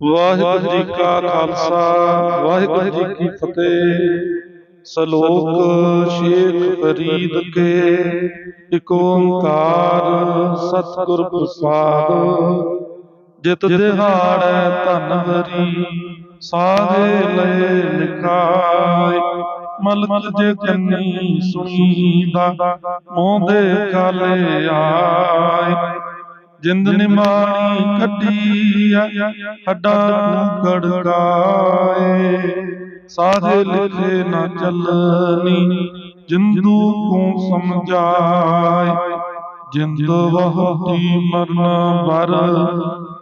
ਵਾਹਿਗੁਰੂ ਜੀ ਕਾ ਖਾਲਸਾ ਵਾਹਿਗੁਰੂ ਜੀ ਕੀ ਫਤਿਹ। ਸ਼ਲੋਕ ਸ਼ੇਖ ਫਰੀਦ ਕੇ ਇਕ ਓੰਕਾਰ ਸਤਿਗੁਰ ਪ੍ਰਸਾਦ। ਜਿਤ ਦਿਹਾੜੈ ਧਨ ਹਰੀ ਸਾਧੇ ਲਏ ਲਿਖਾਇ। ਮਲਕ ਜੇ ਕੰਨੀ ਸੁਣੀਦਾ ਮੋਹ ਦੇ ਕਾਲੇ ਆਏ ਜਿੰਦ ਨਿਮਾਣੀ ਕੱਢੀ ਹੱਡਾਂ ਨੂੰ ਗੜਗਾਏ ਸਾਧੇ ਲਿਖੇ ਨਾ ਚੱਲਣੀ ਜਿੰਦੂ ਕੋ ਸਮਝਾਏ। ਜਿੰਦ ਵਹਤੀ ਮਰਨ ਬਰ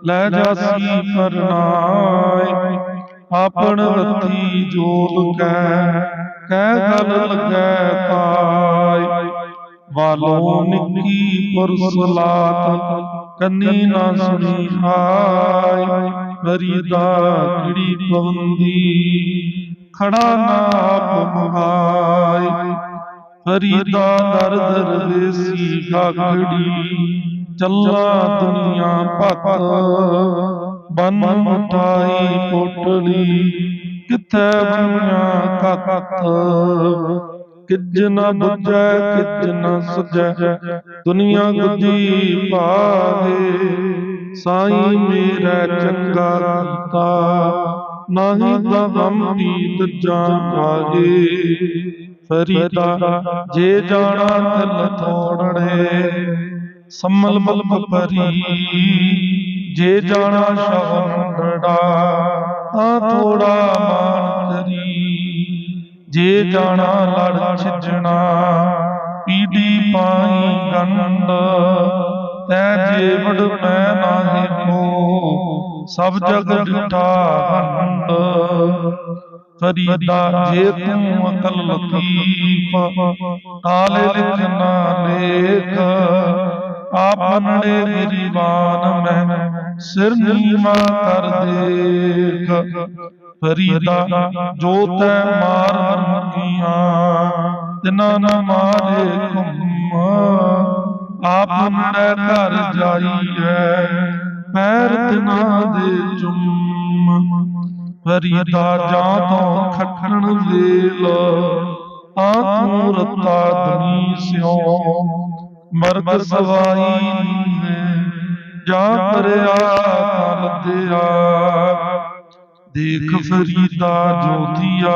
ਲੈ ਜਾਸੀ ਪਰਨਾਏ ਆਪਣ ਹੱਥੀ ਜੋਲ ਕੈ। ਕਹਿ ਗਲ ਲੱਗੈ ਤਾਈ ਵਾਲੋ ਨਿੱਕੀ ਪੁਰਸਲਾਤ। ਕੰਨੀ ਨਾ ਸੁਣੀ ਹਾਈ ਫਰੀਦਾ ਕਿੜੀ ਪਵੰਦੀ। ਖੜਾ ਨਾ ਆਪ ਮਹਾਈ ਫਰੀਦਾ ਦਰ ਦਰ ਵੇਸੀ ਚੱਲਾ ਦੁਨੀਆ ਭਤ, ਬਨ ਮਟਾਈ ਪੋਟਲੀ ਕਿੱਥੇ ਬਣਿਆ ਕਤ। ਕਿਜ ਨਾ ਬੁਝੈ ਕਿਜ ਨਾ ਸੁਝੈ ਦੁਨੀਆ ਗੁਜੀ ਭਾਗੇ ਸਾਈ ਮੇਰਾ ਚੰਗਾ ਕੀਤਾ ਨਾਹੀ ਤਾਂ ਗਮ ਪੀਤ ਜਾਗੇ ਫਰੀਦਾ ਜੇ ਜਾਣਾ ਤਿਲ ਥੋੜੜੇ ਸੰਮਲ ਮਲ ਪਰੀ ਜੇ ਜਾਣਾ ਸ਼ਵੰਡੜਾ ਆ ਥੋੜਾ ਮਾਨ ਕਰੀ। ਜੇ ਜਾਣਾ ਲੜ ਛਿਜਣਾ, ਪੀੜੀ ਪਾਈ ਗੰਡ ਤੈ ਜੀਵੜ ਮੈਂ ਨਾਹੀ ਕੋ ਸਭ ਜਗ ਡਿਠਾ ਹੰਡ ਫਰੀਦਾ ਜੇ ਤੂੰ ਅਕਲ ਲਤੀਫ, ਤਾਲੇ ਲਿਖ। ਲੇਖ ਆਪਨੜੇ ਬਾਨ ਮੈਂ ਸਿਰ ਨੀਵਾ ਕਰ ਦੇਖ। ਫਰੀਦਾ ਜੋ ਤੈ ਮਾਰ ਮਰਗੀਆਂ ਤਿਨਾ ਨਾ ਮਾਰੇ ਘੁੰਮ ਆਪ ਮਰੇ ਘਰ ਜਾਈਐ, ਪੈਰ ਤਿਨਾ ਦੇ ਚੁੰਮ। ਫਰੀਦਾ ਜਾਂ ਤੋਂ ਖੱਟਣ ਵੇਲ ਆ ਤੂੰ ਰਤਾ ਦਨੀ ਸਿਓ ਮਰਦ ਸਵਾਈ ਹੈ ਜਾਂ ਪਰਿਆ ਤਾਂ ਲੱਦਿਆ ਦੇਖ ਫਰੀਦਾ ਜੋਤੀਆ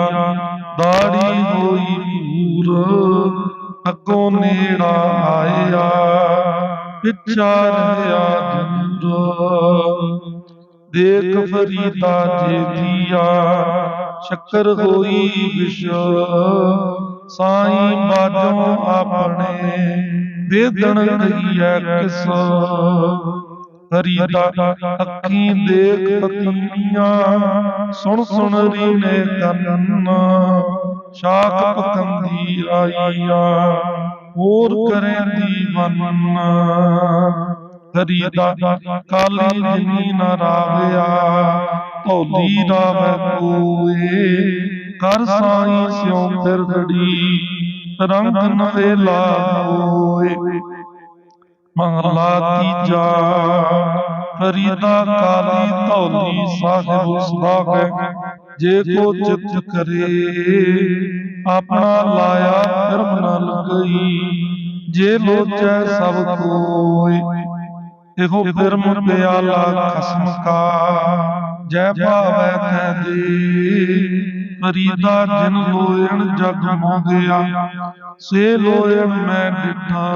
ਦਾੜੀ ਹੋਈ ਪੂਰ ਅੱਗੋਂ ਨੇੜਾ ਆਇਆ ਪਿੱਛਾ ਰਹਿਆ ਦੂਰ ਦੇਖ ਫਰੀਦਾ ਜੇਤੀਆ ਸ਼ੱਕਰ ਹੋਈ ਵਿਸ਼ ਸਾਈਂ ਬਾਜੋਂ ਆਪਣੇ ਵੇਦਣ ਕਹੀਐ ਕਿਸ ਫਰੀਦਾ ਅੱਖੀਂ ਦੇਖ ਪਤਨੀਆਂ, ਸੁਣ ਸੁਣ ਰੀਨੇ ਕੰਨ ਸ਼ਾਕ ਪਕੰਦੀ ਆਈਆ, ਹੋਰ ਕਰੇ ਦੀਵਾਨ ਫਰੀਦਾ ਕਾਲੀ ਜਿਨੀ ਨਾ ਰਾਵਿਆ, ਧੌਲੀ ਰਾਵੈ ਕੋਏ ਕਰ ਸਾਈ ਸਿਉ ਫਿਰੜੀ ਰੰਗ ਨਵੇਲਾ ਹੋਏ ਮਹਲਾ ਤੀਜਾ ਫਰੀਦਾ ਕਾਲੀ ਧੌਲੀ ਸਾਹਿਬ ਸੁਹਾਗੈ ਜੇ ਕੋ ਚਿਤ ਕਰੇ, ਆਪਣਾ ਲਾਇਆ ਫਿਰਮ ਨ ਲਗਈ ਜੇ ਲੋਚੈ ਸਭ ਕੋਇ, ਇਹੋ ਫਿਰਮ ਪਿਆਲਾ ਖਸਮ ਕਾ, ਜੈ ਭਾਵੈ ਕਹਿ ਦੇ, ਫਰੀਦਾ ਜਿਨ ਲੋਇਣ ਜਗ ਮੋਗਿਆ, ਸੇ ਲੋਇਣ ਮੈਂ ਡਿਠਾ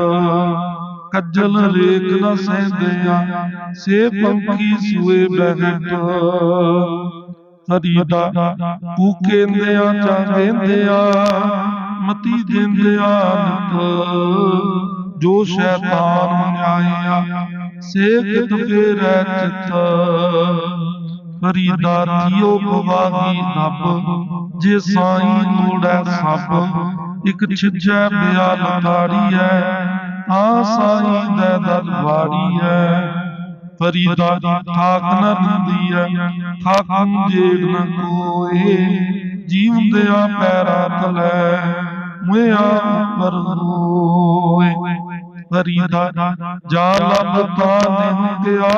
ਕੱਜਲ ਰੇਖ ਨ ਸਹਿੰਦਿਆ, ਸੇ ਪੰਖੀ ਸੂਏ ਬਹਿਟ ਫਰੀਦਾ ਕੂਕੇਂਦਿਆ ਚਾਹੇਂਦਿਆ ਮਤੀ ਦਿੰਦਿਆ ਨਿਤ ਜੋ ਸ਼ੈਤਾਨ ਆਇਆ ਸੇ ਕਿਤ ਫੇਰੈ ਚਿਤ ਫਰੀਦਾ ਥਿਓ ਪਵਾਗੀ ਨਬ ਜੇ ਸਾਈਂ ਲੋੜੈ ਸਭ, ਇਕ ਛਿਜੈ ਬਿਆਲ ਤਾੜੀਐ ਆ ਸਾਈਂ ਦੇ ਦਰਬਾਰੀਐ ਫਰੀਦਾ ਠਾਕ ਨ ਰੰਦੀਐ ਠਾਕੁੰ ਜੇੜ ਨ ਕੋਏ। ਜੀਵਦਿਆ ਪੈਰਾ ਤਲੈ ਮੁਆ ਉੱਪਰ ਹੋਏ ਫਰੀਦਾ ਜਾ ਲੱਭ ਤਾ ਨਹੀਂ ਗਿਆ।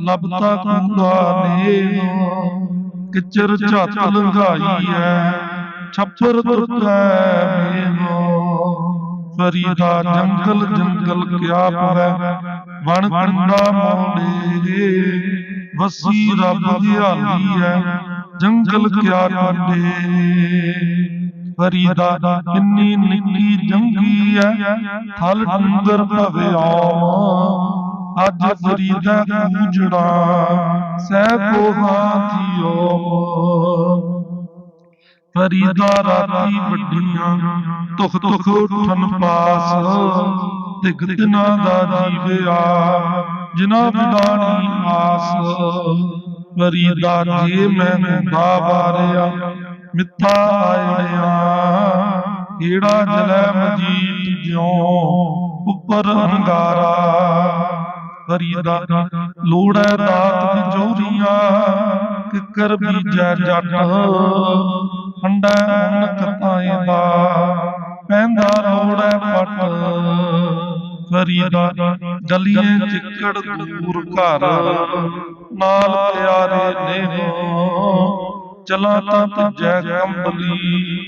ਲਬਤਾ ਕੂੜਾ ਨੇਹ ਕਿਚਰ ਝੱਤ ਲੰਘਾਈ ਐ ਛੱਪਰ ਤੁਰਤੈ ਮੇਹ ਫਰੀਦਾ ਜੰਗਲ ਜੰਗਲ ਕਿਆ ਪਵੈ ਵਣ ਕੰਡਾ ਮੋੜੇ ਵਸੀ ਰੱਬ ਦਿਹਾਲੀ ਐ, ਜੰਗਲ ਕਿਆ ਕੰਡੇ ਫਰੀਦਾ ਕਿੰਨੀ ਨਿੱਕੀ ਜੰਗੀ ਐ, ਥਲ ਡੰਗਰ ਭਵੇ ਅੱਜ ਫਰੀਦਾ ਕੂਜੜਾ ਸਹਿ ਕੋ ਹਾਥੀਓ ਫਰੀਦਾ ਰਾਤੀ ਵੱਡੀਆਂ ਤੁਖ ਤੁਖ ਉਠਨ ਪਾਸ। ਤਿਗ ਦਿਨਾ ਦਾ ਜੀਵਿਆ ਜਿਨਾ ਵਿਦਾਣੀ ਆਸ। ਫਰੀਦਾ ਜੇ ਮੈਂ ਹੁੰਦਾ ਵਾਰਿਆ, ਮਿੱਥਾ ਆਇੜਿਆ ਕਿਹੜਾ ਜਲੈ ਮਜੀਦ ਜਿਉ ਉੱਪਰ ਅੰਗਾਰਾ ਫਰੀਦਾ ਲੋੜੈ ਦਾਤ ਵਿਜੋਰੀਆਂ ਕਿਕਰ ਬੀਜੈ ਜੱਟ। ਹੰਡੈ ਉਨ ਕਤਾਏ ਦਾ। ਪੈਂਦਾ ਲੋੜੈ ਪਟ। ਫਰੀਦਾ ਗਲੀਆਂ ਚਿੱਕੜ ਦੂਰ ਘਰ। ਨਾਲ ਪਿਆਰੇ ਨੇਹੋ, ਚਲਾ ਤਾਂ ਤੁਜੈ ਕੰਬਲੀ।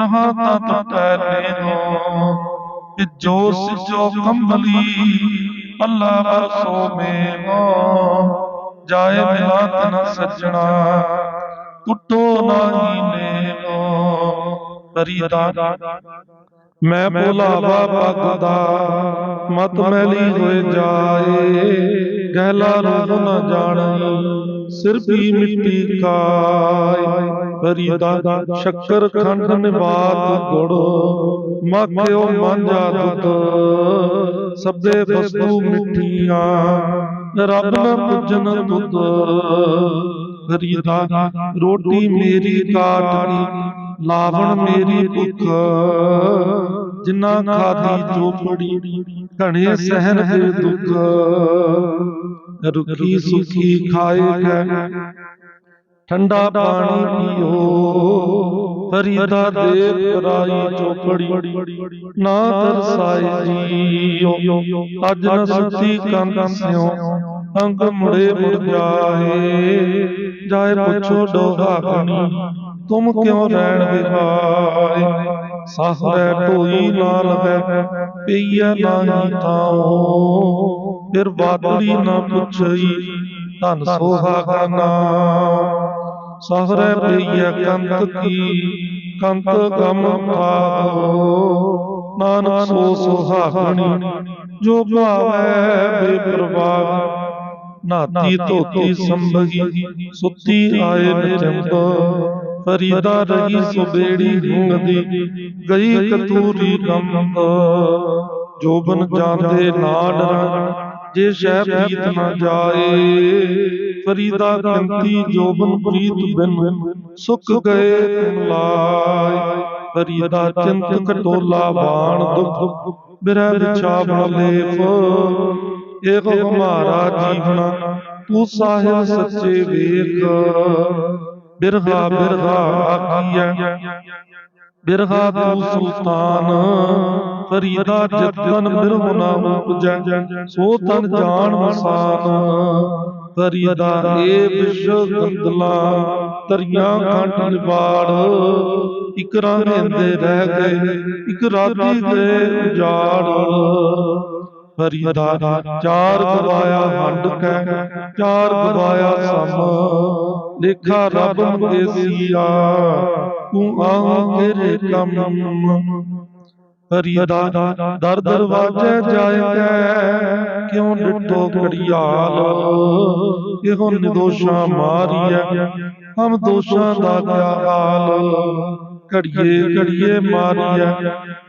ਰਹਾ ਤਾਂ ਤਪੈ ਨੇਹੋ ਜੋ ਸਿਜੋ ਕੰਬਲੀ। ਅੱਲਾ ਵਰਸੋ ਮੇਹੋ, ਜਾਏ ਮਿਲਾ ਤਨ ਸੱਜਣਾ ਟੁੱਟੋ ਨਾਹੀ ਨੇਮੋ ਫਰੀਦਾ ਮੈਂ ਭੁਲਾਵਾ ਪੱਗ ਦਾ ਮਤ ਮੈਲੀ ਹੋਏ ਜਾਏ। ਗਹਿਲਾ ਰੂਪ ਨ ਜਾਣੀ ਸਿਰ ਵੀ ਮਿੱਟੀ ਕਾਏ ਫਰੀਦਾ ਸ਼ੱਕਰ ਖੰਡ ਨਿਵਾਤ ਗੁੜ। ਮੱਖਿਓ ਮਾਂਜਾ ਦੁੱਧ। ਸਭੇ ਵਸਤੂ ਮਿੱਠੀਆਂ। ਰੱਬ ਨ ਪੁੱਜਨ ਤੁਧ ਫਰੀਦਾ ਰੋਟੀ ਮੇਰੀ ਕਾਟ ਕੀ ਲਾਵਣ ਮੇਰੀ ਭੁੱਖ ਜਿਨਾ ਖਾਦੀ ਚੋਪੜੀ ਘਣੇ ਸਹਿਨ ਦੇ ਦੁੱਖ। ਰੁਖੀ ਸੁਖੀ ਖਾਏ ਗੈ ਠੰਡਾ ਪਾਣੀ ਪੀਓ। ਫਰੀਦਾ ਦੇ ਪਰਾਈ ਚੋਪੜੀ ਨਾ ਤਰਸਾਏ ਜੀਓ। ਅੱਜ ਨ ਸੁਤੀ ਕੰਨ ਸਿਓ। ਅੰਗ ਮੁੜੇ ਮੁੜ ਜਾਏ ਜਾਏ ਪੁੱਛੋ ਡੋਹਾਕਣੀ ਤੁਮ ਕਿਉ ਰਹਿਣ ਵਿਹਾਏ ਸਾਹਰੇ ਢੋਈ ਨਾ ਲਵੇ। ਪਈਆ ਨਾਹੀ ਥਾਉ। ਫਿਰ ਬਾਦੜੀ ਨਾ ਪੁੱਛਈ। ਧਨ ਸੋਹਾਗਾ ਨਾ ਸਾਹਰੇ ਪਈਆ ਕੰਤ ਕੀ। ਕੰਤ ਗਮ ਖਾਓ ਨਾਨਕ ਸੋ ਸੁਹਾਗਣੀ ਜੋ ਭਾਵੈ ਬੇਪਰਵਾਹ। ਨਾਤੀ ਧੋਤੀ ਸੰਭਗੀ। ਸੁੱਤੀ ਆਏ ਨਚੰਬ ਫਰੀਦਾ ਰਹੀ ਸੁਬੇੜੀ ਹੁੰਗਦੀ ਗਈ ਕਤੂਰੀ ਕੰਬ ਜੋਬਨ ਜਾਂਦੇ ਨਾ ਡਰਨ ਜੇ ਸ਼ਹਿ ਪ੍ਰੀਤ ਨਾ ਜਾਏ। ਫਰੀਦਾ ਕੰਤੀ ਜੋਬਨ ਪ੍ਰੀਤ ਬਿਨ ਸੁੱਕ ਗਏ ਤੁਮਲਾਏ ਫਰੀਦਾ ਚਿੰਤ ਕਟੋਲਾ ਬਾਣ ਦੁਖ। ਬਿਰਹਿ ਵਿਛਾਵਣ ਲੇਪ ਏਕ ਹਮਾਰਾ ਜੀਵਨ। ਤੂੰ ਸਾਹਿਬ ਸੱਚੇ ਵੇਖ। ਬਿਰਹਾ ਬਿਰਹਾ ਆਖੀਐ। ਬਿਰਹਾ ਤੂੰ ਸੁਲਤਾਨ। ਫਰੀਦਾ ਜਤਨ ਬਿਰਹੁ ਨਾ ਉਪਜੈ ਸੋ ਤਨ ਜਾਣ ਮਸਾਨ। ਫਰੀਦਾ ਏ ਵਿਸ਼ਵ ਗੰਦਲਾ ਤਰੀਆਂ ਖੰਡ ਨਿਵਾੜ। ਇਕ ਰਹਿੰਦੇ ਰਹਿ ਗਏ। ਇਕ ਰਾਤੀ ਗਏ। ਉਜਾੜ। ਫਰੀਦਾ ਚਾਰ ਗਵਾਇਆ ਹੰਡ ਕੈ। ਚਾਰ ਗਵਾਇਆ ਸਮ। ਲੇਖਾ ਰੱਬ ਮੰਗੇਸੀਆ ਤੂੰ ਆ ਮੇਰੇ ਕੰਮ। ਫਰੀਦਾ ਦਰ ਦਰਵਾਜੇ ਜਾਏ ਕਿਉਂ ਡਿੱਠੋ ਘੜਿਆਲ? ਇਹੋ ਨਿਦੋਸ਼ਾਂ ਮਾਰੀਐ? ਹਮ ਦੋਸ਼ਾਂ ਦਾ ਕਿਆ ਹਾਲ ਘੜੀਏ ਘੜੀਏ ਮਾਰੀਐ।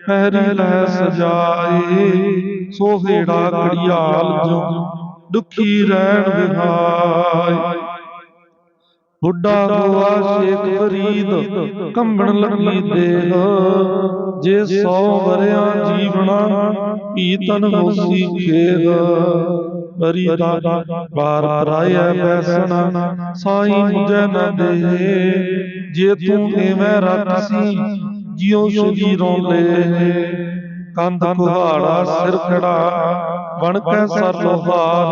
ਪਹਿਰੀ ਲੈ ਸਜਾਏ ਸੋਹੇੜਾ ਘੜਿਆਲ ਜੋ ਦੁਖੀ ਰਹਿਣ ਵਿਹਾਈ ਬੁੱਢਾ ਹੋਆ ਸ਼ੇਖ ਫਰੀਦ, ਕੰਬਣ ਲੱਗੀ ਦੇਹ। ਜੇ ਸੌ ਵਰਿਆਂ ਜੀਵਣਾ, ਪੀਤਨ ਹੋਸੀ ਖੇਹ ਫਰੀਦਾ ਬਾਰ ਪਰਾਇਆ ਬੈਸਣਾ, ਸਾਈ ਮੁਝੇ ਨ ਦੇ ਜੇ ਤੂੰ ਐਵੇਂ ਰੱਖਸੀ ਜਿਉ ਸਰੀਰੋਂ ਲੈ ਕੰਧ ਕੁਹਾੜਾ ਸਿਰ ਖੜਾ ਬਣ ਕੇ ਸਰ ਲੋਹਾਰ।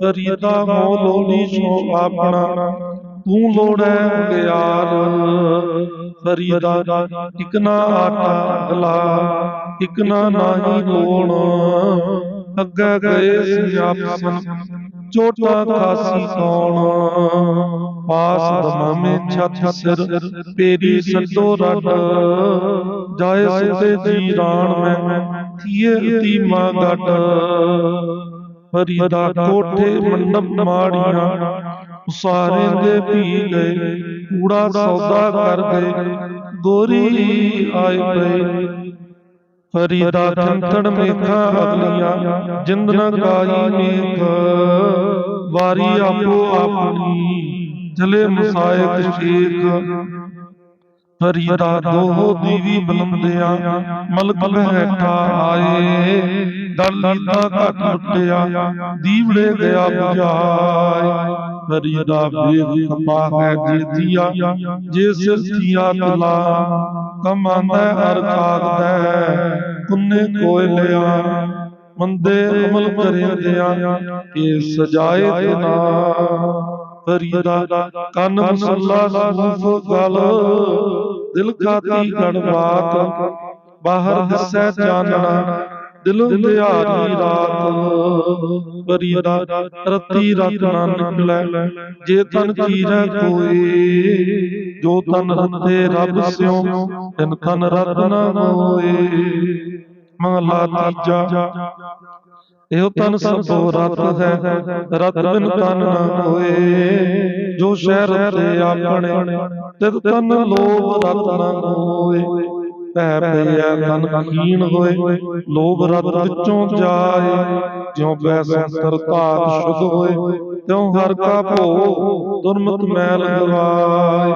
ਫਰੀਦਾ ਮੋ ਸੋ ਆਪਣਾ ਤੂੰ ਲੋੜੈ ਪਿਆਰ। ਫਰੀਦਾ ਇਕ ਨਾ ਆਟਾ ਗਲਾ, ਇਕ ਨਾ ਨਾਹੀ ਲੋਣ। ਅੱਗੇ ਗਏ ਸੀ ਆਪਸਨ, ਚੋਟਾ ਖਾਸੀ ਕੌਣ। ਪਾਸ ਦਮਾਮੇ ਛੱਤ ਸਿਰ, ਪੇਰੀ ਸੱਦੋ ਰੱਡ। ਜਾਏ ਸੁਤੇ ਜੀ ਰਾਣ ਮੈਂ, ਥੀਏ ਅਤੀ ਮਾ ਗੱਡ। ਫਰੀਦਾ ਕੋਠੇ ਮੰਡਪ ਮਾੜੀਆਂ ਉਸਾਰੇ ਦੇ ਪੀ ਗਏ, ਕੂੜਾ ਸੌਦਾ ਕਰ ਗਏ, ਗੋਰੀ ਆਏ ਪਏ। ਫਰੀਦਾ ਥੰਥੜ ਮੇਖਾਂ ਅਗਲੀਆਂ ਜਿੰਦ ਨ ਗਾਈ ਮੇਖ। ਵਾਰੀ ਆਪੋ ਆਪਣੀ, ਜਲੇ ਮੁਸਾਇਕ ਸ਼ੇਖ। ਫਰੀਦਾ ਦੋਹ ਦੀਵੀ ਬਲੰਦਿਆ ਮਲਕ ਬਹਿਠਾ ਆਏ। ਦਲ ਲੀਤਾ ਘਟ ਲੁੱਟਿਆ, ਦੀਵੜੇ ਗਿਆ ਬੁਝਾਏ ਫਰੀਦਾ ਵੇਖ ਖਪਾ ਹੈ ਜੇ ਜੇ ਸਿਰ ਤਲਾ ਕਮਾਂਦਾ ਹਰ ਖਾਗਦਾ ਕੁੰਨੇ ਕੋਇਲਿਆ ਮੰਦੇ ਅਮਲ ਕਰਿੰਦਿਆਂ ਇਹ ਸਜਾਏ ਤੇ ਨਾ। ਫਰੀਦਾ ਕੰਨ ਮਸੱਲਾ, ਸੂਫ ਗਲ ਦਿਲ ਖਾਤੀ ਗੜਵਾਤ ਬਾਹਰ ਦਿਸੈ ਚਾਨਣਾ ਦਿਲੋਂ ਦਿਹਾਰੀ ਰਾਤ ਫਰੀਦਾ ਰਤੀ ਰਤ ਨਾ ਨਿਕਲੈ ਜੇ ਤਨ ਕੀਰੈ ਕੋਏ ਜੋ ਤਨ ਰਤੇ ਰੱਬ ਸਿਉ ਤਿਨ ਤਨ ਰਤ ਨਾ ਹੋਏ। ਮਹਲਾ ਤੀਜਾ ਇਹੋ ਤਨ ਸਭੋ ਰਤ ਹੈ ਰਤ ਬਿਨ ਤਨ ਨਾ ਹੋਏ ਜੋ ਸ਼ਹਿ ਰਤੇ ਆਪਣੇ ਤਿਤ ਤਨ ਲੋਭ ਰਤ ਨਾ ਹੋਏ ਪੈ ਪਿਆ ਤਨ ਕੀਣ ਹੋਏ ਲੋਭ ਰਤ ਵਿੱਚੋਂ ਜਾਏ ਜਿਉ ਬੈ ਸੰਤਰ ਧਾਤ ਸ਼ੁਧ ਹੋਏ ਤਿਉ ਹਰ ਕਾ ਭੋ ਦੁਰਮਤ ਮੈਲ ਗਵਾਏ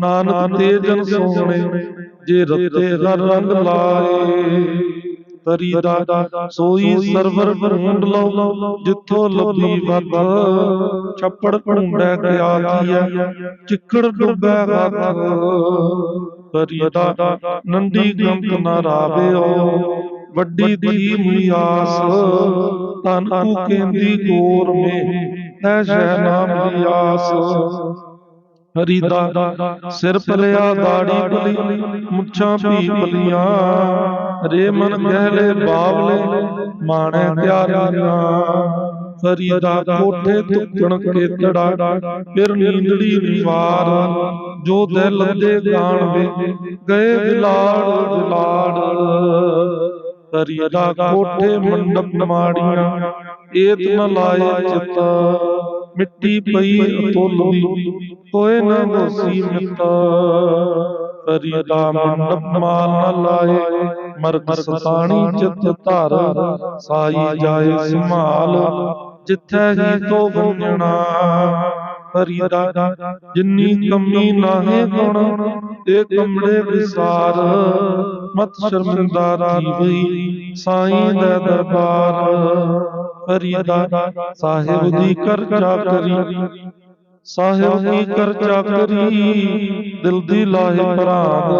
ਨਾਨਕ ਤੇ ਜਨ ਸੋਹਣੇ ਜੇ ਰਤੇ ਰੰਗ ਲਾਏ ਫਰੀਦਾ ਸੋਈ ਸਰਵਰ ਢੂੰਡ ਲਓ ਜਿੱਥੋਂ ਲੱਭੀ ਵਤ ਛੱਪੜ ਢੂੰਡੈ ਗਿਆ ਕੀਆ ਚਿੱਕੜ ਡੁੱਬੈ ਹੱਥ ਫਰੀਦਾ ਨੰਦੀ ਗੰਤ ਨਾ ਰਾਵਿਓ ਵੱਡੀ ਦੀ ਮਿਆਸ ਤਨ ਕੂ ਕੇਂਦੀ ਗੋਰ ਮੇ। ਤੈ ਸ਼ਹਿ ਨਾਮ ਦੀ ਆਸ ਹਰੀਦਾ, ਸਿਰ ਪਲਿਆ ਦਾੜੀ ਬਲੀ ਮੁੱਛਾਂ ਵੀ ਬਲੀਆਂ ਰੇ ਮਨ ਗਹਿਲੇ ਬਾਵਲੇ, ਮਾਣੇ ਪਿਆਰੀਆਂ ਫਰੀਦਾ ਕੋਠੇ ਤੁਕਣ ਕੇਤੜਾ ਫਿਰ ਨੀਂਦੜੀ ਨਿਵਾਰ ਜੋ ਦਿਲ ਦੇ ਗਾਣ ਵੇ, ਗਏ ਵਿਲਾੜ ਵਿਲਾੜ ਫਰੀਦਾ ਕੋਠੇ ਮੰਡਪ ਮਾੜੀਆਂ, ਏਤ ਨ ਲਾਏ ਚਿਤ। ਮਿੱਟੀ ਪਈ ਅਤੁੱਲਦੀ ਕੋਏ ਨ ਹੋਸੀ ਮਿਤ ਫਰੀਦਾ ਮੰਡਪ ਮਾਲ ਲਾਏ ਮਰਗ ਸਤਾਣੀ ਚਿਤ ਧਰ, ਸਾਈ ਜਾਏ ਸੰਭਾਲ, ਜਿੱਥੈ ਹੀ ਤੋ ਵੰਜਣਾ ਫਰੀਦਾ ਜਿੰਨੀ ਕਮੀ ਨਾਹੇ ਗੁਣ, ਤੇ ਕਮੜੇ ਵਿਸਾਰ, ਮਤ ਸ਼ਰਮਿੰਦਾ ਕੀ ਵਈ ਸਾਈਂ ਦਾ ਦਰਬਾਰ। ਫਰੀਦਾ ਸਾਹਿਬ ਦੀ ਕਰ ਚਾਕਰੀ, ਸਾਹਿਬ ਦੀ ਕਰ ਚਾਕਰੀ, ਦਿਲ ਦੀ ਲਾਹੇ ਭਰਾਂਦ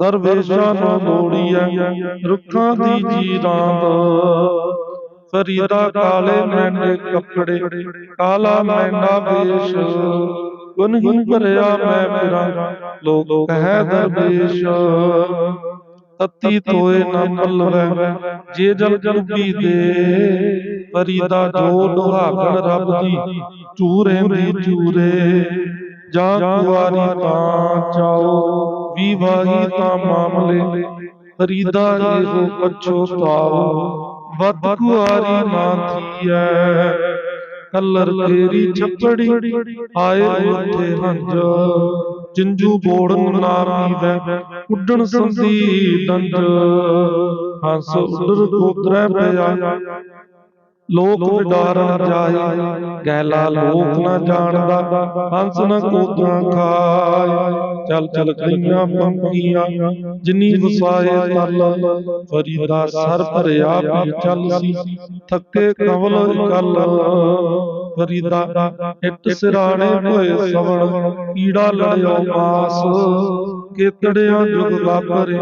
ਦਰਵੇਸ਼ਾਂ ਨੂੰ ਲੋੜੀਐ ਰੁੱਖਾਂ ਦੀ ਜੀ ਰਾਂਦ ਫਰੀਦਾ ਕਾਲੇ ਮੈਨੇ ਕੱਪੜੇ, ਕਾਲਾ ਮੈਨਾ ਵੇਸ਼। ਗੁਨ ਭਰਿਆ ਮੈਂ ਫਿਰਾਂ, ਲੋਕ ਕਹਿ ਦਰਵੇਸ਼। ਤਤੀ ਤੋਏ ਨਾ ਪਲਵੈ ਜੇ ਜਲ ਜਲਬੀ ਦੇ ਫਰੀਦਾ ਜੋ ਦੁਹਾਗਣ ਰੱਬ ਦੀ, ਚੂਰੇ ਦੀ ਚੂਰੇ, ਜਾਂ ਕੁਵਾਰੀ ਤਾਂ ਚਾਓ, ਵੀ ਤਾਂ ਮਾਮਲੇ ਫਰੀਦਾ ਇਹੋ ਪਛੋਤਾਓ ਵੱਧ ਕੁਆਰੀ ਨਾ ਥੀਐ, ਕਲਰ ਤੇਰੀ ਛੱਪੜੀ, ਆਏ ਉੱਥੇ ਹੰਝੋ। ਜਿੰਜੂ ਬੋੜਨ ਨਾ ਪੀਵੈ ਉੱਡਣ ਸੰਦੀ ਡੰਜ ਹੰਸ ਉੱਡਰ ਕੋਤਰੈ ਪਿਆ। ਲੋਕ ਵਿਡਾਰਨ ਜਾਏ ਗੈਲਾ ਲੋਕ ਨਾ ਜਾਣਦਾ ਹੰਸ ਨ ਕੋਤਰਾ ਖਾਏ। ਚੱਲ ਚੱਲ ਗਈਆਂ ਪੰਖੀਆਂ ਜਿਨੀ ਵਸਾਏ ਤਲ। ਫਰੀਦਾ ਸਰ ਭਰਿਆ ਵੀ ਚੱਲ ਸੀ। ਥੱਕੇ ਕਵਲ ਇਕੱਲ ਫਰੀਦਾ ਇੱਟ ਸਿਰਾਣੇ ਹੋਏ ਸਵਣ ਕੀੜਾ ਲੜਿਓ ਮਾਸ ਕੇਤੜਿਆਂ ਜੁਗ ਵਾਪਰੇ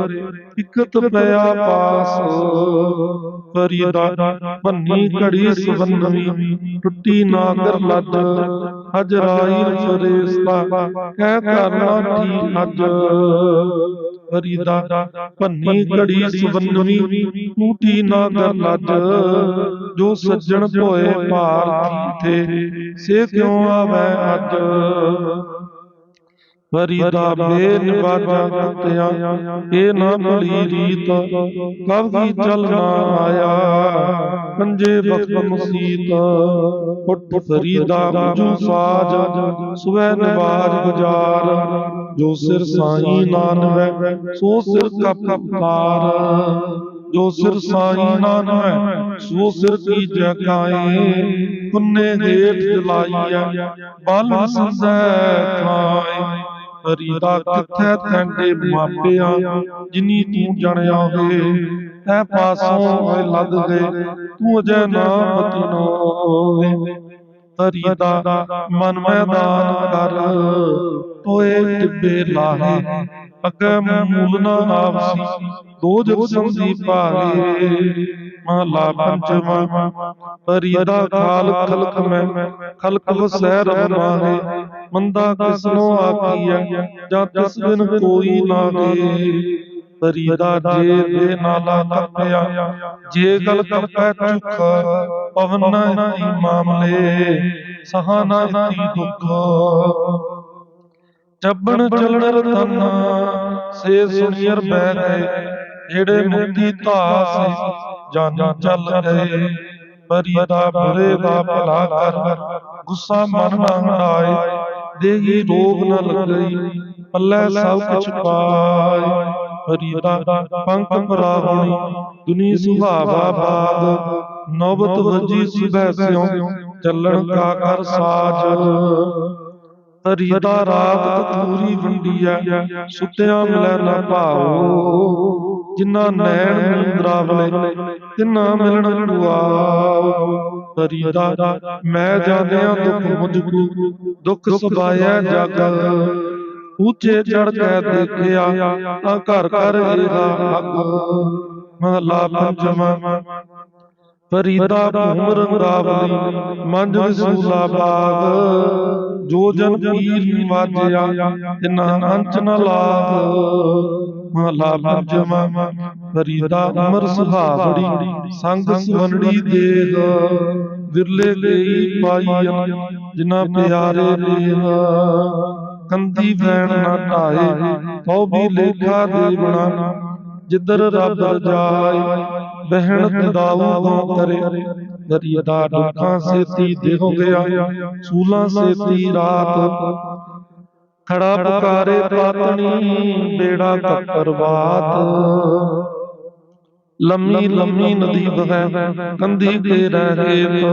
ਇਕਤ ਪਿਆ ਪਾਸ। ਫਰੀਦਾ ਭੰਨੀ ਘੜੀ ਸਵੰਨਵੀ, ਟੁੱਟੀ ਨਾਗਰ ਲੱਜ ਹਜਰਾਈ ਫਰੇਸਤਾ ਕਹਿ ਕਰਨਾ ਠੀਕ ਅੱਜ ਫਰੀਦਾ ਭੰਨੀ ਘੜੀ ਸਵੰਨਵੀ, ਟੂਟੀ ਨਾਗਰ ਲੱਜ ਜੋ ਸੱਜਣ ਭੋਏ ਭਾਰ ਥੇ ਸੇ ਕਿਉ ਆਵੈ ਅੱਜ? ਫਰੀਦਾ ਬੇਨ ਬਾਜਾ ਕੁੱਤਿਆ ਇਹ ਨਾ ਭਲੀ ਰੀਤ ਕਬ ਕੀ ਚਲਣਾ ਆਇਆ। ਪੰਜੇ ਵਕਤ ਮਸੀਤ ਉੱਠ ਫਰੀਦਾ ਉਜੂ ਸਾਜ ਸੁਵੈ ਨਵਾਜ ਗੁਜਾਰ। ਜੋ ਸਿਰ ਸਾਈ ਨਾਨਵੈ ਸੋ ਸਿਰ ਕਪ ਕਪਾਰ ਜੋ ਸਿਰ ਸਾਈ ਨਾਨਵੈ ਸੋ ਸਿਰ ਕੀ ਜਗਾਏ ਪੁੰਨੇ ਹੇਠ ਜਲਾਈਐ ਬਲ ਸੰਸੈ ਖਾਏ ਫਰੀਦਾ ਕਿੱਥੈ ਤੈਂਡੇ ਮਾਪਿਆ ਜਿਨੀ ਤੂੰ ਜਣਿਆ ਹੋਏ ਐ ਪਾਸੋਂ ਹੋਏ ਲੱਦ ਗਏ ਤੂੰ ਅਜੇ ਨਾ ਮਤੀ ਨੋਵੇ ਫਰੀਦਾ ਮਨ ਮੈਦਾਨ ਕਰ ਤੋਏ ਟਿੱਬੇ ਲਾਹੇ ਅਗੇ ਮੂਲ ਨਾ ਆਵਸੀ ਦੋ ਜਗ ਸੰਧੀ ਭਾਗੇ ਮਹਲਾ ਪੰਚਵਾ ਫਰੀਦਾ ਖਾਲ ਖਲਕ ਮੈਂ ਖਲਕ ਵਸੈ ਰਬ ਮਾਹੇ। ਮੰਦਾ ਕਿਸਨੋ ਆਖੀਐ, ਜਾਂ ਤਿਸ ਬਿਨ ਕੋਈ ਨਾਗੇ ਫਰੀਦਾ ਜੇ ਦੇ ਨਾਲਾ ਕੱਪਿਆ ਜੇ ਗਲ ਕੱਪੈ ਚੁਖ ਪਵਨ ਹੀ ਮਾਮਲੇ। ਸਹਾ ਨਾ ਹੀ ਦੁਖ। ਚੱਬਣ ਚੱਲਣ ਰਤਨ, ਸੇ ਸੁਨੀਰ ਬਹਿ ਗਏ ਜਿਹੜੇ ਮੁਕਤੀ ਧਾਸ ਜਾਨਾਂ ਚੱਲ ਗਏ ਫਰੀਦਾ ਬੁਰੇ ਦਾ ਭਲਾ ਕਰ, ਗੁੱਸਾ ਮਨ ਨਾ ਹਟਾਏ, ਦੇਹੀ ਰੋਗ ਨ ਲੱਗਈ, ਪੱਲੇ ਸਭ ਕੁਛ ਪਾਏ ਫਰੀਦਾ ਪੰਖ ਪਰਾਵਣੀ ਦੁਨੀ ਸੁਹਾਵਾ ਬਾਦ, ਨੌਬਤ ਵਜੀ ਸੁਬਹ ਸਿਉ, ਚੱਲਣ ਕਾ ਕਰ ਸਾਜ। ਫਰੀਦਾ ਰਾਤ ਕਤੂਰੀ ਵੰਡੀਐ ਸੁਤਿਆਂ ਮਿਲੈ ਨਾ ਭਾਉ ਜਿਨ੍ਹਾਂ ਨੈਣ ਮੁੰਦਰਾਵਲੇ ਤਿਨਾਂ ਮਿਲਣ ਪੁਆਉ ਫਰੀਦਾ ਮੈਂ ਜਾਣਿਆ ਦੁੱਖ ਮੁਝ ਕੂ ਦੁੱਖ ਸੁਭਾਇਆ ਜਗ। ਉੱਚੇ ਚੜ ਕੇ ਦੇਖਿਆ ਤਾਂ ਘਰ ਘਰ ਇਹਦਾ ਅੱਗ। ਮਹਲਾ ਪੰਜਵਾਂ ਫਰੀਦਾ ਭੂਮ ਰੰਗਾਵਲੀ ਮੰਜ ਵਿਸੂਲਾ ਬਾਗ। ਜੋ ਜਨ ਪੀਰ ਨਿਵਾਜਿਆ ਤਿਨਾ ਅੰਚ ਨ ਲਾਗ। ਮਹਲਾ ਪੰਜਵਾਂ ਫਰੀਦਾ ਅਮਰ ਸੁਹਾਵੜੀ ਸੰਗ ਸੁਵਨੜੀ ਦੇਹ। ਵਿਰਲੇ ਗਈ ਪਾਈ ਜਿਨਾ ਪਿਆਰੇ ਦੇਹ। ਕੰਦੀ ਵੈਣ ਨਾ ਢਾਏ ਤੋ ਵੀ ਲੇਖਾ ਦੇਵਣਾ ਜਿੱਧਰ ਰੱਬ ਜਾਏ ਬਹਿਣ ਤਦਾਉ ਤੋਂ ਕਰੇ। ਦਰਿਆਦਾ ਦੁੱਖਾਂ ਸੇਤੀ ਦੇਹ ਗਿਆ। ਸੂਲਾਂ ਸੇਤੀ ਰਾਤ। ਖੜਾ ਪੁਕਾਰੇ ਪਾਤਣੀ ਬੇੜਾ ਕੱਪਰਵਾਤ ਲੰਮੀ ਲੰਮੀ ਨਦੀ ਵਹੈ ਕੰਧੀ ਕੇ ਰਹਿ ਰੇਤ।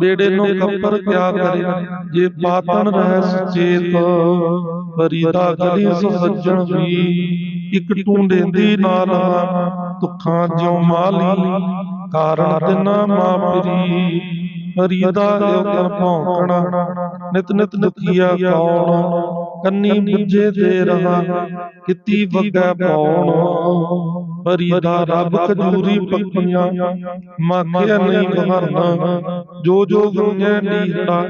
ਬੇੜੇ ਨੂੰ ਕੱਪਰ ਕਿਆ ਕਰੇ। ਜੇ ਪਾਤਨ ਰਹਿ ਸੁਚੇਤ ਫਰੀਦਾ ਗਲੀ ਸੱਜਣ ਵੀ। ਇੱਕ ਟੂੰਡੇ ਦੀ ਨਾਲ ਦੁੱਖਾਂ ਜਿਉ ਮਾਲੀ, ਕਾਰਨ ਤਿਨਾ ਮਾਪਰੀ। ਫਰੀਦਾ ਇਉ ਭੌਂਕਣਾ, ਨਿਤ ਨਿਤ ਦੁਖੀਆ ਕੌਣ? ਕੰਨੀ ਬੁੱਝੇ ਦੇ ਰਹਾ, ਕਿਤੀ ਵਗੈ ਪੌਣ ਫਰੀਦਾ ਰੱਬ ਖਜੂਰੀ ਪੱਕੀਆਂ ਮਾਖਿਆ ਨਹੀਂ ਬਹਰਨਾ ਜੋ ਜੋ ਗੁੰਗੇ ਨੀਤਾ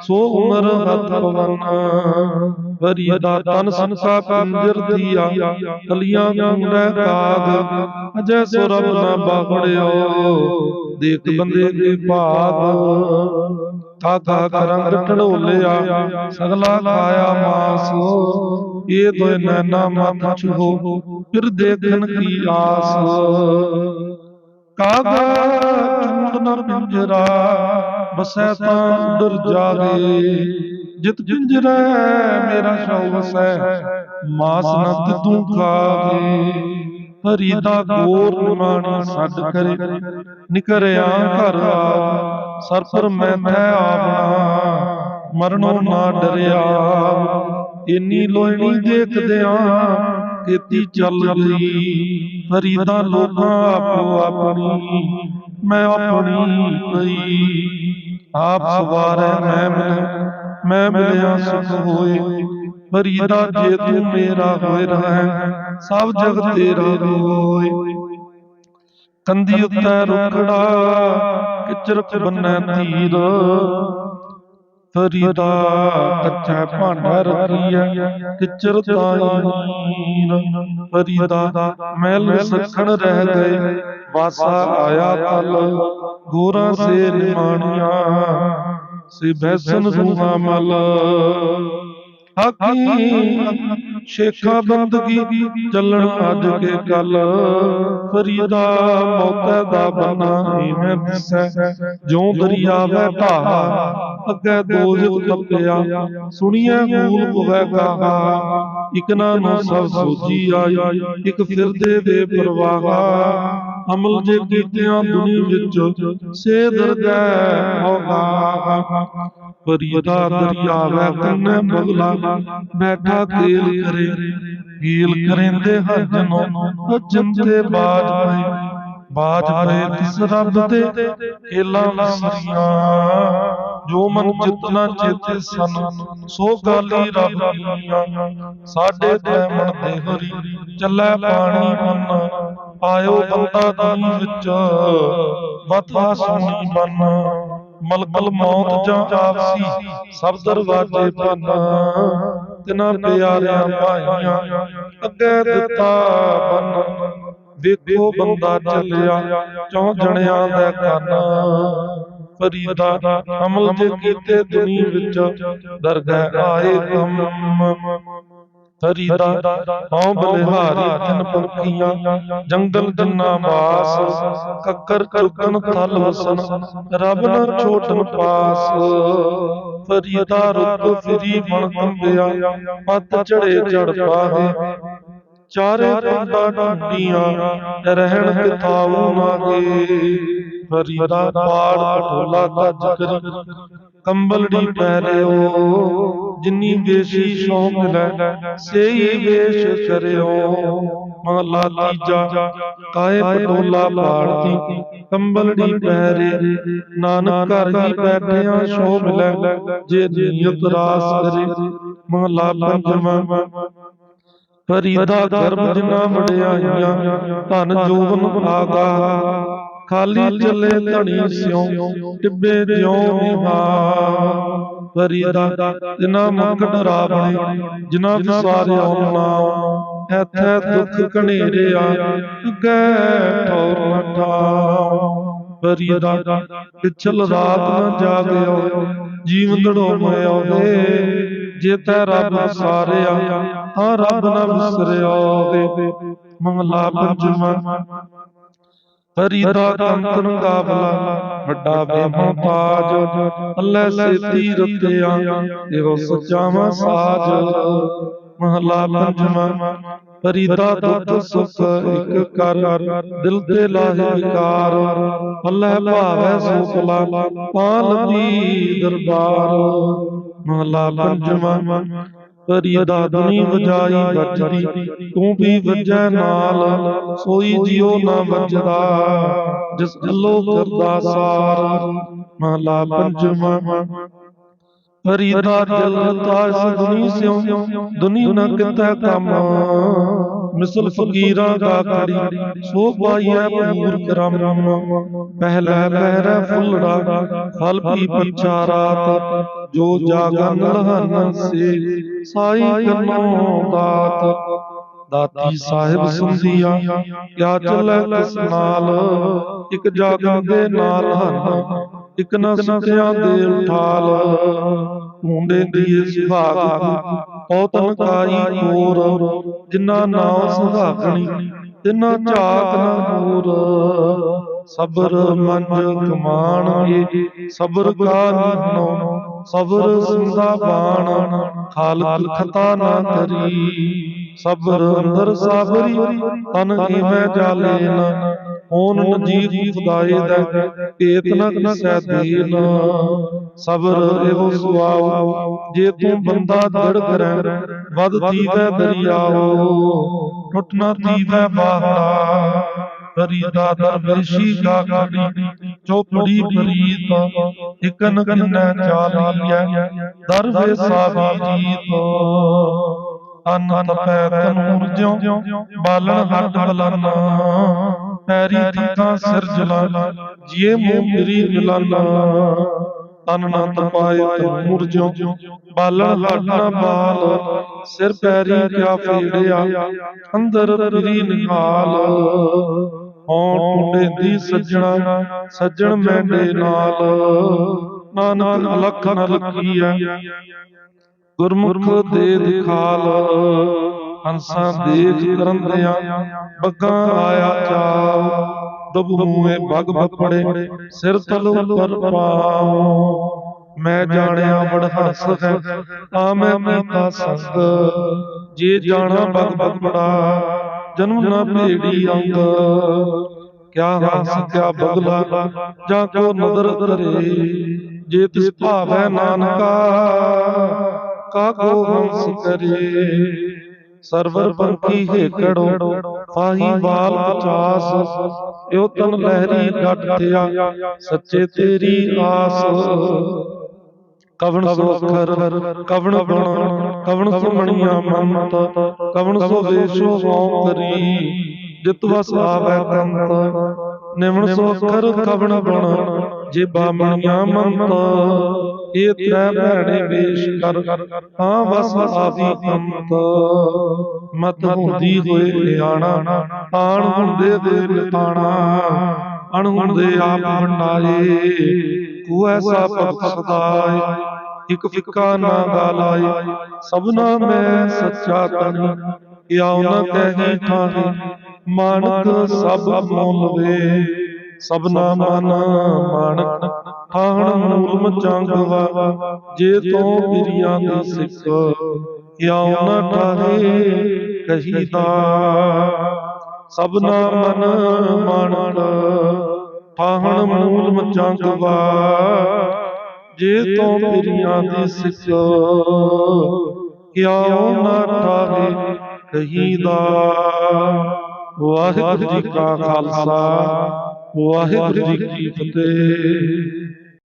ਸੋ ਉਮਰ ਹੱਥ ਪਵਨ। ਫਰੀਦਾ ਤਨ ਸੰਸਾ ਪੰਜਰ ਦੀਆ ਕਲੀਆਂ ਕੁੰਡੇ ਕਾਗ। ਅਜੈ ਸੁਰਬ ਨਾ ਬਾਗੜਿਓ ਦੇਖ ਬੰਦੇ ਦੇ ਭਾਗ। ਤਾਤਾ ਕਰੰਗ ਢੜੋਲਿਆ। ਸਗਲਾ ਖਾਇਆ ਮਾਸ। ਇਹ ਦੋਇ ਨੈਣਾ ਮਤ ਛੁਹੋ ਫਿਰ ਦੇਖਣ ਕੀ ਆਸ। ਕਾਗਾ ਚੂੜ ਪਿੰਜਰਾ ਬਸੈ ਤਾਂ ਦਰ ਜਾਗੇ ਜਿਤ ਪਿੰਜਰੈ ਮੇਰਾ ਸ਼ੌ ਵਸੈ, ਮਾਸ ਨ ਤੂੰ ਹਰੀ ਦਾ ਗੋਰ ਨਿਮਾਣੀ ਛੱਡ ਕਰੇ, ਨਿਕਰਿਆ ਘਰ ਆ ਸਰ ਪਰ ਮੈਂ ਥੈ ਆਪਣਾ ਮਰਨੋਂ ਨਾ ਡਰਿਆ। ਇੰਨੀ ਲੋਹਣੀ ਦੇਖਦਿਆਂ ਕੀਤੀ ਚੱਲ ਗਈ। ਫਰੀਦਾ ਲੋਕਾਂ ਆਪੋ ਆਪਣੀ। ਮੈਂ ਆਪਣੀ ਪਈ। ਆਪ ਸਵਾਰੈ ਮੈਂ ਮੈਂ ਮਿਲਿਆ ਸੁਖ ਹੋਏ। ਫਰੀਦਾ ਜੇ ਤੂੰ ਮੇਰਾ ਹੋਏ ਰਹਿ ਸਭ ਜਗ ਤੇਰਾ ਹੋਏ ਕੰਦੀ ਉੱਤੇ ਰੁਕੜਾ ਕਿਚਰਕ ਬੰਨੈ ਤੀਰ। ਫਰੀਦਾ ਕੱਚਾ ਭਾਂਡਾ ਰੱਖੀਐ ਕਿਚਰ ਤਾਈ ਨੀਰ ਫਰੀਦਾ ਮੈਲ ਸਖਣ ਰਹਿ ਗਏ ਵਾਸਾ ਆਇਆ ਤਲ ਗੋਰਾ ਸੇ ਨਿਮਾਣੀਆਂ ਸੇ ਬੈਸਨ ਰੂਹਾ ਮਲ। ਹਾਕੀ ਸ਼ੇਖਾ ਬੰਦਗੀ ਚੱਲਣ ਅੱਜ ਕੇ ਕੱਲ। ਫਰੀਦਾ ਮੌਤੈ ਦਾ ਬਨਾ ਹੀ ਮੈਂ ਜਿਉ ਦਰਿਆ ਵਹਿ ਢਾਹ ਅੱਗੇ ਦੋਜਕ ਤਪਿਆ। ਸੁਣੀਐ ਮੂਲ ਪਵੈ ਕਹਾ ਇਕ ਨਾ ਨੂੰ ਸਭ ਸੋਜੀ ਆਈ, ਇਕ ਫਿਰਦੇ ਦੇ ਪ੍ਰਵਾਹ। ਅਮਲ ਜੇ ਕੀਤਿਆਂ ਦੁਨੀ ਵਿੱਚ, ਸੇ ਦਰਗਹਿ ਹੋਗਾ ਫਰੀਦਾ ਦਰਿਆ ਵਹਿ ਕੰਨੇ ਬਗਲਾ। ਬੈਠਾ ਤੇਲ ਕਰੇ। ਗੀਲ ਕਰੇਂਦੇ ਹਜਨੋ ਤੇ ਬਾਜ ਪਏ। ਬਾਜ ਪਏ ਤਿਸ ਰੱਬ ਦੇ ਖੇਲਾਂ ਵਸਰੀਆਂ। ਜੋ ਮਨ ਚਿਤਨਾ ਚੇਤੇ ਸਨ ਸੋ ਗਾਲੀ ਰੱਬ ਦੀਆਂ। ਸਾਡੇ ਤੇ ਮਨ ਦੇ ਹਰੀ। ਚੱਲੇ ਪਾਣੀ ਮਨ। ਆਇਓ ਬੰਦਾ ਦੁਨੀ ਵਿੱਚ। ਬਥਾ ਸੁਣੀ ਬਨ ਮਲਕਲ ਮੌਤ ਜਾਂ ਆਪਸੀ ਸਭ ਦਰਵਾਜੇ ਬੰਨ ਤਿਨਾ ਪਿਆਰਿਆਂ ਭਾਈਆਂ ਅੱਗੇ ਦਿੱਤਾ ਬੰਨ ਵੇਖੋ ਬੰਦਾ ਚੱਲਿਆ ਚੌ ਜਣਿਆਂ ਦਾ ਕੰਨ ਫਰੀਦਾ ਅਮਲ ਜੇ ਕੀਤੇ ਦੁਨੀ ਵਿੱਚ ਦਰਗਹਿ ਆਏ ਕੰਮ ਫਰੀਦਾ ਹਉ ਬਲਿਹਾਰੀ ਤਿਨ ਪੰਖੀਆਂ, ਜੰਗਲ ਜੰਨਾ ਬਾਸ ਕੱਕਰ ਚੁਕਣ ਥਲ ਵਸਨ ਰੱਬ ਨਾ ਛੋਟਨ ਪਾਸ। ਫਰੀਦਾ ਰੁੱਤ ਫਿਰੀ ਬਣ ਕੰਬਿਆ, ਪੱਤ ਚੜੇ ਚੜ ਪਾਵੇ ਚਾਰੇ ਪੰਡਾ ਢੰਡੀਆਂ ਰਹਿਣ ਕਿਥਾਉ ਨਾਗੇ ਫਰੀਦਾ ਪਾੜ ਪਟੋਲਾ ਗੱਜ ਕਰੀ ਕੰਬਲੜੀ ਪਹਿਰਿਓ ਜਿੰਨੀ ਵੇਸ਼ੀ ਸ਼ੌਂਕ ਲੈ ਸੇਈ ਵੇਸ਼ ਕਰਿਓ। ਮਹਲਾ ਤੀਜਾ ਕਾਏ ਪਟੋਲਾ ਪਾੜਦੀ ਕੰਬਲੜੀ ਪਹਿਰੇ ਨਾਨਕ ਘਰ ਹੀ ਬੈਠਿਆ ਸ਼ੋਭ ਲੈ ਜੇ ਨੀਅਤ ਰਾਸ ਕਰੇ। ਮਹਲਾ ਪੰਜਵਾਂ। ਫਰੀਦਾ ਗਰਭ ਜਿਨਾ ਵਡਿਆਈਆਂ ਧਨ ਜੋਬਨ ਭਾਗਾ ਖਾਲੀ ਚੱਲੇ ਧਣੀ ਸਿਉ ਟਿੱਬੇ ਜਿਉ ਨਿਹਾ ਫਰੀਦਾ ਜਿਨਾ ਮੁਕਟ ਰਾਵਣੇ ਜਿਨਾ ਵਿਸਾਰਿਆ ਨਾਮ ਐਥੇ ਦੁੱਖ ਕਣੇਰਿਆ ਅੱਗੇ ਠੌਰ ਠਾਉ ਫਰੀਦਾ ਪਿਛਲ ਰਾਤ ਨ ਜਾਗਿਓ ਜੀਵ ਦੜੋ ਮਇਓਗੇ ਜੇ ਤੈ ਰੱਬ ਸਾਰਿਆ ਤਾਂ ਰੱਬ ਨਾ ਵਿਸਰਿਓਗੇ ਮਹਲਾ ਪੰਜਵਾਂ ਫਰੀਦਾ ਕੰਤਨ ਗਾਵਲਾ ਵੱਡਾ ਬੇਮਤਾਜ ਅੱਲੇ ਸੇਤੀ ਰਤਿਆ, ਇਹੋ ਸੱਚਾਵਾ ਸਾਜ। ਮਹਲਾ ਪੰਜਵਾਂ ਫਰੀਦਾ ਦੁੱਖ ਸੁਖ ਇਕ ਕਰ, ਦਿਲ ਤੇ ਲਾਹੇ ਵਿਕਾਰ। ਅੱਲੇ ਭਾਵੈ ਸੋ ਭਲਾ ਪਾਲਦੀ ਦਰਬਾਰ। ਮਹਲਾ ਪੰਜਵਾਂ ਫਰੀਦਾ ਦੁਨੀ ਵਜਾਈ ਵੱਜਦੀ ਤੂੰ ਵੀ ਵੱਜੈ ਨਾਲ ਸੋਈ ਜਿਉ ਨਾ ਵੱਜਦਾ। ਜਿਸ ਗੱਲੋ ਕਰਦਾ ਸਾਰ ਮਹਲਾ ਪੰਜਵਾਂ। ਫਰੀਦਾ ਦਿਲ ਤਾਸ ਦੁਨੀ ਸਿਉ ਦੁਨੀ ਨ ਕਿਤੈ ਕੰਮ। ਮਿਸਲ ਫਕੀਰਾਂ ਦਾ ਕਰੀ ਸੋ ਪਾਈਐ ਪੂਰ ਕਰਮ ਪਹਿਲਾ ਪਹਿਰਾ ਫੁੱਲੜਾ। ਫਲ ਪੀ ਪੰਚਾ ਰਾਤ ਜੋ ਜਾਗਨ ਲਹਨ ਸੇ। ਸਾਈ ਕਰਨੋ ਦਾਤ। ਦਾਤੀ। ਸਾਹਿਬ ਸੰਧੀਆ। ਕਿਆ ਚੱਲੇ ਕਿਸ ਨਾਲ? ਇੱਕ ਜਾਗਨ ਦੇ ਨਾਲ ਹਨ। ਇੱਕ ਨਾ ਸਿੱਖਿਆ ਦੇ ਉਠਾਲ ਢੂੰਡੇ ਦੀਏ ਸੁਭਾਗ ਔਤਨ ਕਾਈ ਹੋਰ ਜਿਨ੍ਹਾਂ ਨਾਮ ਸੁਭਾਗਣੀ ਤਿਨਾ ਝਾਕ ਨਾ ਮੂਰ। ਸਬਰ ਮੰਜ ਕਮਾਣਗੇ ਸਬਰ ਕਾ ਨਿਹਨੋ। ਸਬਰ ਸਿੰਦਾ ਬਾਣ ਖਾਲਕ ਖਤਾ ਨਾ ਕਰੀ। ਸਬਰ ਅੰਦਰ ਸਾਬਰੀ ਤਨ ਮੈਂ ਜਾਲੇ ਨਾ। ਓਨ ਨਜੀਰ ਖੁਦਾਏ ਦਾ ਏਤ ਨ ਕਿਸੈ ਦੀਨ ਸਬਰ ਇਹੋ ਸੁਆਉ ਜੇ ਤੂੰ ਬੰਦਾ ਦੜ ਕਰੈ ਵਦ ਤੀਵੈ ਦਰਿਆਓ ਟੁੱਟ ਨਾ ਤੀਵੈ ਬਾਹਰਾ। ਫਰੀਦਾ ਦਰਵੇਸ਼ੀ ਕਾ ਗਾੜੀ ਚੋਪੜੀ ਪ੍ਰੀਤ ਇਕਨ ਕਿਨੈ ਚਾਲੀਐ ਦਰ ਵੇ ਸਾਵੀ ਜੀਤ। ਅਨੰਤ ਪੈ ਤਨੂਰ ਜਿਉ ਬਾਲਣ ਹੱਟ ਬਲਨ। ਪੈਰੀ ਤੀਤਾ ਸਿਰਜਲਾ ਜੀਏ ਮੂੰਹ ਮੇਰੀ ਮਿਲਨ ਅਨੰਤ ਪਾਏ ਤਨੂਰ ਜਿਉ ਬਾਲਣ ਹੱਟ ਬਾਲ। ਸਿਰ ਪੈਰੀ ਕਿਆ ਫੇੜਿਆ, ਅੰਦਰ ਫਿਰੀ ਨਿਹਾਲ। ਹਉ ਟੁੰਡੇ ਦੀ ਸੱਜਣਾ, ਸੱਜਣ ਮੈਂਡੇ ਨਾਲ। ਨਾਨਕ ਅਲਖ ਨ ਲਖੀਐ ਗੁਰਮੁਖ ਦੇ ਦਿਖਾਲ। ਹੰਸਾਂ ਦੇਖ ਕਰੰਦਿਆਂ ਬੱਗਾ ਆਇਆ ਚਾਉ ਡੁੱਬ ਮੂਏ ਬਗ ਬਪੜੇ ਸਿਰ ਤਲ ਉੱਪਰ ਪਾਉ। ਮੈਂ ਜਾਣਿਆ ਬੜ ਹੰਸ ਹੈ ਆ ਮੈਂ ਕੀਤਾ ਸੰਗ। ਜੇ ਜਾਣਾ ਬਗ ਬਪੜਾ ਜਨਮ ਨਾ ਭੇੜੀ ਅੰਗ। ਕਿਆ ਹੰਸ, ਕਿਆ ਬਗਲਾ, ਜਾਂ ਕੋ ਨਦਰ ਕਰੇ ਜੇ ਤਿਸ ਭਾਵੈ ਨਾਨਕਾ, ਕਾ ਕੋ ਹੰਸ ਕਰੇ। ਸਰਵਰ ਪੰਖੀ ਹੇਕੜੋ ਫਾਹੀ ਵਾਲ ਪਚਾਸ ਇਉ ਤਨ ਲਹਿਰੀ ਡਟਿਆ ਸੱਚੇ ਤੇਰੀ ਆਸ। ਕਵਣ ਸੋ ਅਖਰ, ਕਵਣ ਗੁਣ, ਕਵਣ ਸੋ ਮਣੀਆਂ ਮੰਤ, ਕਵਣ ਸੋ ਵੇਸ਼ੋ ਹਉ ਕਰੀ। ਜਿਤ ਵਸ ਆਵੈ ਕੰਤ, ਨਿਮਣ ਸੋ ਅਖਰ ਕਵਣ ਗੁਣ ਜੇ ਬਾਮਣੀਆਂ ਮੰਤ। ਇਹ ਤ੍ਰੈ ਭੈਣੇ ਵੇਸ਼ ਕਰ, ਹਾਂ ਵਸ ਆਵੀ ਅੰਤ ਮਤ ਹੁੰਦੀ ਹੋਏ ਨਿਆਣਾ ਆਣ ਹੁੰਦੇ ਦੇ ਨਿਤਾਣਾ ਅਣ ਹੁੰਦੇ ਆਪ ਵੰਡਾਏ ਕੋ ਐਸਾ ਭਗਤ ਸਦਾਏ ਇਕ ਫਿੱਕਾ ਨਾ ਗਾਲਾਏ। ਸਭਨਾ ਮੈਂ ਸੱਚਾ ਤਨੀ ਕਿਆਉ ਨ ਕਹਿ ਠਾਹੇ ਮਾਨਕ ਸਭ ਮੁੱਲ ਸਭਨਾ ਮਨ ਮਾਨਕ ਠਾਹਣ ਮੂਲ ਮਚੰਗਵਾ ਜੇ ਤੋਂ ਬਿਰੀਆਂ ਦੀ ਸਿੱਖ। ਕਿਆਉ ਨ ਠਾਹੇ ਕਹੀਦਾ। ਸਭਨਾ ਮਨ ਮਾਨਕ ਠਾਹਣ ਮੂਲ ਮਚੰਗਵਾ। ਜੇ ਤੋਂ ਬਿਰੀਆਂ ਦੀ ਸਿੱਖ। ਕਿਆਉ ਨ ਠਾਹੇ ਕਹੀਦਾ। ਵਾਹਿਗੁਰੂ ਜੀ ਕਾ ਖਾਲਸਾ। ਵਾਹਿਗੁਰੂ ਜੀ ਕੀ ਫਤਿਹ।